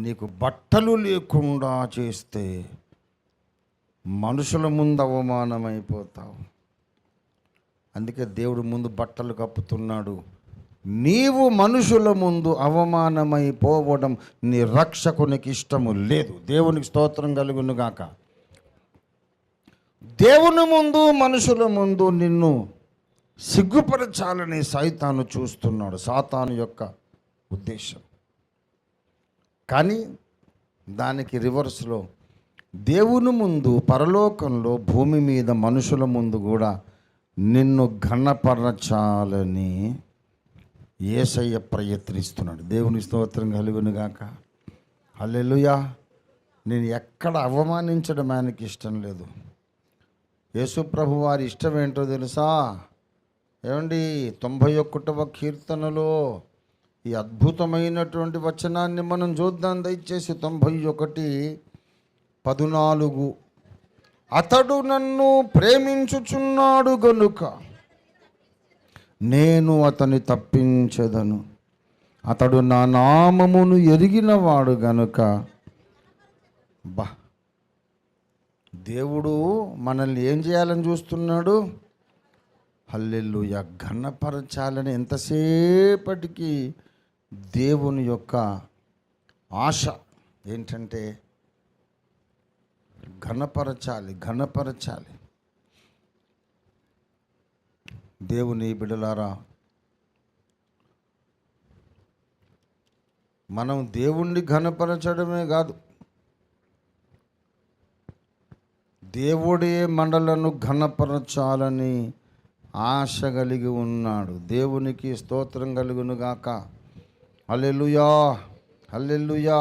నీకు బట్టలు లేకుండా చేస్తే మనుషుల ముందు అవమానమైపోతావు. అందుకే దేవుడు ముందు బట్టలు కప్పుతున్నాడు. నీవు మనుషుల ముందు అవమానమైపోవడం నీ రక్షకునికి ఇష్టము లేదు. దేవునికి స్తోత్రం కలుగునుగాక దేవుని ముందు మనుషుల ముందు నిన్ను సిగ్గుపరచాలని సైతాను చూస్తున్నాడు. సాతాను యొక్క ఉద్దేశం. కానీ దానికి రివర్స్లో దేవుని ముందు పరలోకంలో భూమి మీద మనుషుల ముందు కూడా నిన్ను ఘనపరచాలని ఏసయ్య ప్రయత్నిస్తున్నాడు. దేవుని స్తోత్రం కలుగునుగాక గాక. నేను ఎక్కడ అవమానించడం ఆయనకి ఇష్టం లేదు. యేసుప్రభు వారి ఇష్టం ఏంటో తెలుసా? ఏమండి? తొంభై ఒకటవ కీర్తనలో ఈ అద్భుతమైనటువంటి వచనాన్ని మనం చూద్దాం. దయచేసి తొంభై ఒకటి పదునాలుగు. అతడు నన్ను ప్రేమించుచున్నాడు గనుక నేను అతని తప్పించదను. అతడు నా నామమును ఎరిగినవాడు గనుక. బా! దేవుడు మనల్ని ఏం చేయాలని చూస్తున్నాడు? హల్లెలూయ! ఘనపరచాలని ఎంతసేపటికి దేవుని యొక్క ఆశ ఏంటంటే ఘనపరచాలి ఘనపరచాలి. దేవుని బిడలారా మనం దేవుణ్ణి ఘనపరచడమే కాదు దేవుడే మండలను ఘనపరచాలని ఆశ కలిగి ఉన్నాడు. దేవునికి స్తోత్రం కలుగునుగాక హల్లెలూయా హల్లెలూయా